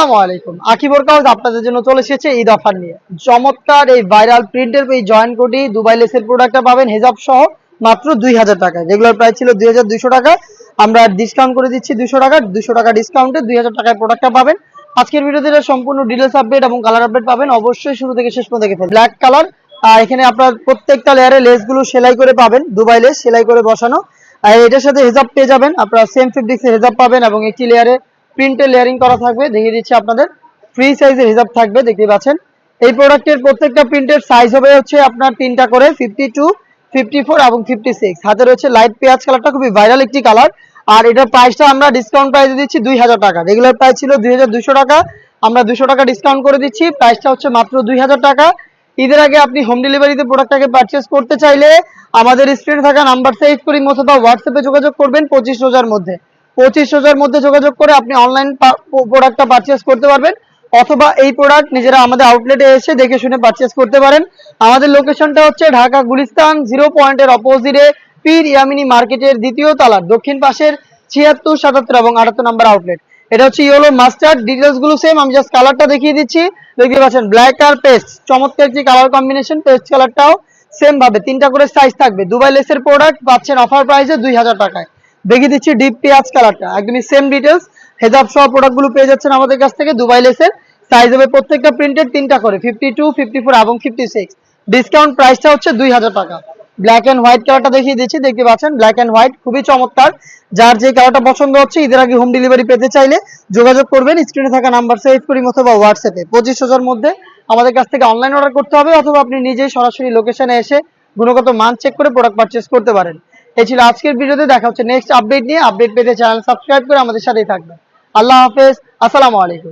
আসসালামু আলাইকুম। আকিবর কাউজ আপনাদের জন্য চলে এসেছে ঈদ অফার নিয়ে। চমৎকার এই ভাইরাল প্রিন্টের এই জয়েন্ট দুবাই লেসের প্রোডাক্টটা পাবেন হেজাব সহ মাত্র দুই হাজার রেগুলার প্রাইস ছিল দুই হাজার দুইশো টাকা। আমরা ডিসকাউন্ট করে দিচ্ছি দুশো টাকা। দুশো টাকা ডিসকাউন্টে দুই হাজার টাকায় প্রোডাক্টটা পাবেন। আজকের ভিডিওতে সম্পূর্ণ ডিটেলস আপডেট এবং কালার আপডেট পাবেন। অবশ্যই শুরু থেকে শেষ পর্যন্ত দেখে ব্ল্যাক কালার এখানে আপনার প্রত্যেকটা লেয়ারে লেসগুলো সেলাই করে পাবেন। দুবাই লেস সেলাই করে বসানো। আর এটার সাথে হেজাব পেয়ে যাবেন। আপনারা সেম ফেব্রিক্সে হেজাব পাবেন এবং একটি লেয়ারে প্রিন্টের লেয়ারিং করা থাকবে, দেখিয়ে দিচ্ছি আপনাদের। ফ্রি সাইজের হিসাব থাকবে দেখতে পাচ্ছেন। এই প্রোডাক্টের প্রত্যেকটা প্রিন্টের সাইজ হবে হচ্ছে আপনার তিনটা করে ফিফটি টু ফিফটি ফোর এবং ফিফটি সিক্স হাতে রয়েছে লাইট পেঁয়াজ কালারটা খুবই ভাইরাল একটি কালার আর এটার প্রাইসটা আমরা ডিসকাউন্ট প্রাইসে দিচ্ছি দুই হাজার টাকা। রেগুলার প্রাইস ছিল দুই হাজার দুশো টাকা। আমরা দুশো টাকা ডিসকাউন্ট করে দিচ্ছি। প্রাইসটা হচ্ছে মাত্র দুই হাজার টাকা। ঈদের আগে আপনি হোম ডেলিভারিতে প্রোডাক্টটাকে পারচেস করতে চাইলে আমাদের স্ক্রিনে থাকা নাম্বার সেভ করি অথবা হোয়াটসঅ্যাপে যোগাযোগ করবেন পঁচিশ রোজার মধ্যে। পঁচিশ রোজার মধ্যে যোগাযোগ করে আপনি অনলাইন প্রোডাক্টটা পারচেস করতে পারবেন। অথবা এই প্রোডাক্ট নিজেরা আমাদের আউটলেটে এসে দেখে শুনে পারচেস করতে পারেন। আমাদের লোকেশনটা হচ্ছে ঢাকা গুলিস্তান জিরো পয়েন্টের অপোজিটে পীর ইয়ামিনী মার্কেটের দ্বিতীয় তলার দক্ষিণ পাশের ছিয়াত্তর, সাতাত্তর এবং আটাত্তর নাম্বার আউটলেট এটা হচ্ছে ইয়েলো মাস্টার্ড ডিটেলসগুলো সেম আমি জাস্ট কালারটা দেখিয়ে দিচ্ছি। দেখতে পাচ্ছেন ব্ল্যাক আর পেস্ট চমৎকার একটি কালার কম্বিনেশন পেস্ট কালারটাও সেম ভাবে, তিনটা করে সাইজ থাকবে। দুবাই লেসের প্রোডাক্ট পাচ্ছেন অফার প্রাইসে দুই হাজার টাকায়। দেখিয়ে দিচ্ছি ডিপ পেঁয়াজ কালারটা একদমই সেম ডিটেলস হেজাব সহ প্রোডাক্টগুলো পেয়ে যাচ্ছেন আমাদের কাছ থেকে দুবাই লেসের সাইজ হবে প্রত্যেকটা প্রিন্টেড তিনটা করে ফিফটি টু ফিফটি ফোর এবং ফিফটি সিক্স ডিসকাউন্ট প্রাইসটা হচ্ছে দুই হাজার টাকা। ব্ল্যাক অ্যান্ড হোয়াইট কালারটা দেখিয়ে দিচ্ছি, দেখতে পাচ্ছেন? ব্ল্যাক অ্যান্ড হোয়াইট খুবই চমৎকার। যার যে কালারটা পছন্দ হচ্ছে, ঈদের আগে হোম ডেলিভারি পেতে চাইলে যোগাযোগ করবেন। স্ক্রিনে থাকা নাম্বার সেভ করি অথবা হোয়াটসঅ্যাপে পঁচিশ হাজার মধ্যে আমাদের কাছ থেকে অনলাইন অর্ডার করতে হবে, অথবা আপনি নিজেই সরাসরি লোকেশনে এসে গুণগত মান চেক করে প্রোডাক্ট পারচেস করতে পারেন। এই ছিল আজকের ভিডিওতে, দেখা হচ্ছে নেক্সট আপডেট নিয়ে। আপডেট পেতে চ্যানেল সাবস্ক্রাইব করে আমাদের সাথেই থাকবেন। আল্লাহ হাফেজ, আসসালামু আলাইকুম।